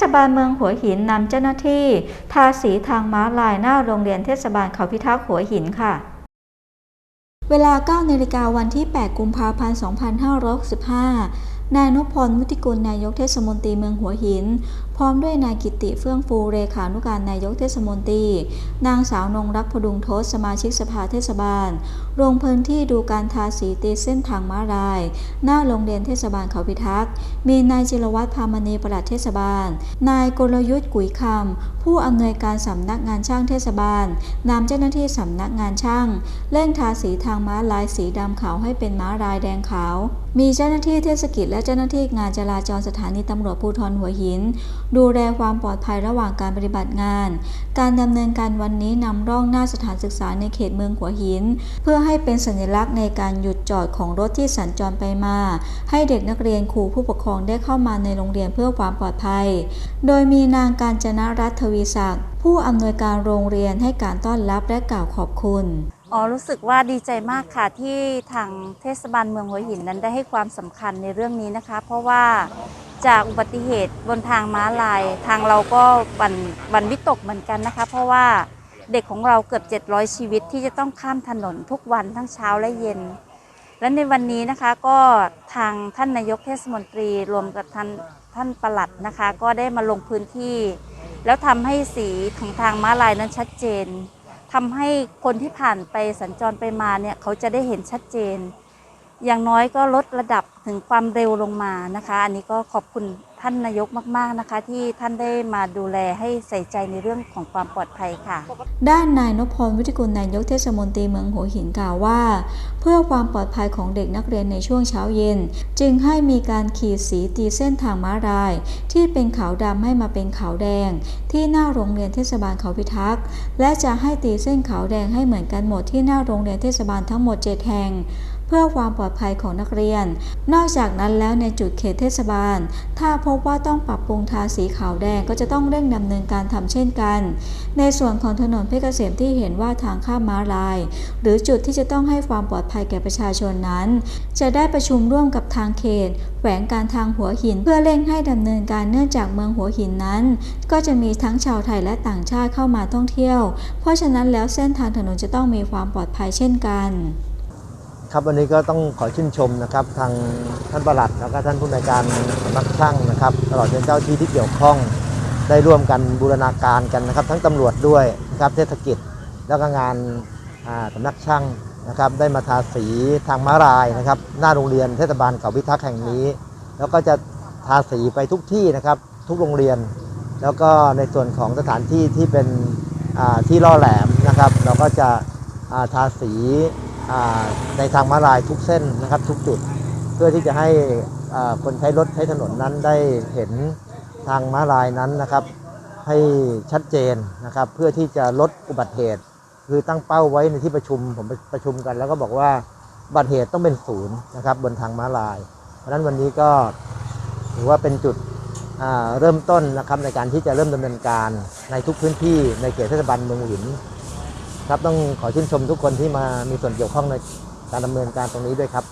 ศบาลเมืองหัวหินนำเจ้าหน้าที่ ทาสีทางม้าลายหน้าโรงเรียนเทศบาลเขาพิทักษ์หัวหินค่ะเวลา 9 นาฬิกาวันที่ 8 กุมภาพันธ์ 2565 นายนพพลมุติกุลนายกเทศมนตรีเมืองหัวหิน พร้อมด้วยนายกิติเฟื่องฟูเรขานุการนายกเทศมนตรี นางสาวนงรักพดุงทศสมาชิกสภาเทศบาล ลงพื้นที่ดูการทาสีตีเส้นทางม้าลาย หน้าโรงเรียนเทศบาลเขาพิทักษ์ มีนายจิรวัตรพามณีประหลัดเทศบาล นายกลยุทธ์กุยคำผู้อำนวยการสำนักงานช่างเทศบาลนำเจ้าหน้าที่สำนักงานช่างเร่งทาสีทางม้าลายสีดำขาวให้เป็นม้าลายแดงขาว มีเจ้าหน้าที่เทศกิจและเจ้าหน้าที่งานจราจรสถานีตำรวจภูธรหัวหินดูแลความปลอดภัยระหว่างการปฏิบัติงาน การดำเนินการวันนี้นำร่องหน้าสถานศึกษาในเขตเมืองหัวหิน เพื่อให้เป็นสัญลักษณ์ในการหยุดจอดของรถที่สัญจรไปมา ให้เด็กนักเรียนครูผู้ปกครองได้เข้ามาในโรงเรียนเพื่อความปลอดภัย โดยมีนางการจนรัตทวีศักดิ์ผู้อำนวยการโรงเรียนให้การต้อนรับและกล่าวขอบคุณอ๋อรู้สึกว่าดีใจมากค่ะที่ทางเทศบาลเมืองหัวหินนั้นได้ให้ความสำคัญในเรื่องนี้นะคะ เพราะว่า จากอุบัติเหตุบนทางม้าลาย ทางเราก็บันบันวิตกเหมือนกันนะคะ เพราะว่าเด็กของเราเกือบ 700 ชีวิตที่จะต้องข้ามถนนทุกวันทั้งเช้าและเย็น และในวันนี้นะคะก็ทางท่านนายกเทศมนตรีรวมกับท่านท่านประหลัดนะคะ ก็ได้มาลงพื้นที่ แล้วทำให้สีของทางม้าลายนั้นชัดเจนทำให้คนที่ผ่านไปสัญจรไปมาเนี่ยเขาจะได้เห็นชัดเจน อย่างน้อยก็ลดระดับถึงความเร็วลงมานะคะ อันนี้ก็ขอบคุณท่านนายกมาก ๆนะคะ ที่ท่านได้มาดูแลให้ใส่ใจในเรื่องของความปลอดภัยค่ะ ด้านนายนพพลวิทิกุลนายกเทศมนตรีเมืองหัวหินกล่าวว่า เพื่อความปลอดภัยของเด็กนักเรียนในช่วงเช้าเย็น จึงให้มีการขีดสีตีเส้นทางม้าลาย ที่เป็นขาวดำให้มาเป็นขาวแดง ที่หน้าโรงเรียนเทศบาลเขาพิทักษ์และจะให้ตีเส้นขาวแดงให้เหมือนกันหมดที่หน้าโรงเรียนเทศบาลทั้งหมด 7 แห่ง เพื่อความปลอดภัยของนักเรียน นอกจากนั้นแล้วในจุดเขตเทศบาล ถ้าพบว่าต้องปรับปรุงทาสีขาวแดงก็จะต้องเร่งดำเนินการทำเช่นกัน ในส่วนของถนนเพชรเกษมที่เห็นว่าทางข้ามม้าลาย หรือจุดที่จะต้องให้ความปลอดภัยแก่ประชาชนนั้น จะได้ประชุมร่วมกับทางเขตแขวงการทางหัวหิน เพื่อเร่งให้ดำเนินการเนื่องจากเมืองหัวหินนั้น ก็จะมีทั้งชาวไทยและต่างชาติเข้ามาท่องเที่ยว เพราะฉะนั้นแล้วเส้นทางถนนจะต้องมีความปลอดภัยเช่นกัน ครับวันนี้ก็ต้องขอชื่นชมนะครับ ทางท่านประหลัดแล้วก็ท่านผู้ในการสำนักช่างนะครับ ตลอดจนเจ้าที่ที่เกี่ยวข้องได้ร่วมกันบูรณาการกันนะครับ ทั้งตำรวจด้วยนะครับเทศกิจแล้วก็งานอ่าสำนักช่างนะครับ ได้มาทาสีทางม้าลายนะครับ หน้าโรงเรียนเทศบาลเขาพิทักษ์แห่งนี้ แล้วก็จะทาสีไปทุกที่นะครับ ทุกโรงเรียน แล้วก็ในส่วนของสถานที่ที่เป็นที่ล่อแหลมนะครับ เราก็จะาทาสี ในทางม้าลายทุกเส้นนะครับทุกจุด เพื่อที่จะให้คนใช้รถใช้ถนนนั้นได้เห็นทางม้าลายนั้นนะครับ ให้ชัดเจนนะครับ เพื่อที่จะลดอุบัติเหตุ คือตั้งเป้าไว้ในที่ประชุมผมประชุมกัน แล้วก็บอกว่าอุบัติเหตุต้องเป็นศูนย์นะครับบนทางม้าลาย เพราะฉะนั้นวันนี้ก็ถือว่าเป็นจุดเริ่มต้นนะครับในการที่จะเริ่มดำเนินการในทุกพื้นที่ในเขตเทศบาลเมืองหิน ครับต้องขอชื่นชมทุกคนที่มามีส่วนเกี่ยวข้องในการดำเนินการตรงนี้ด้วยครับ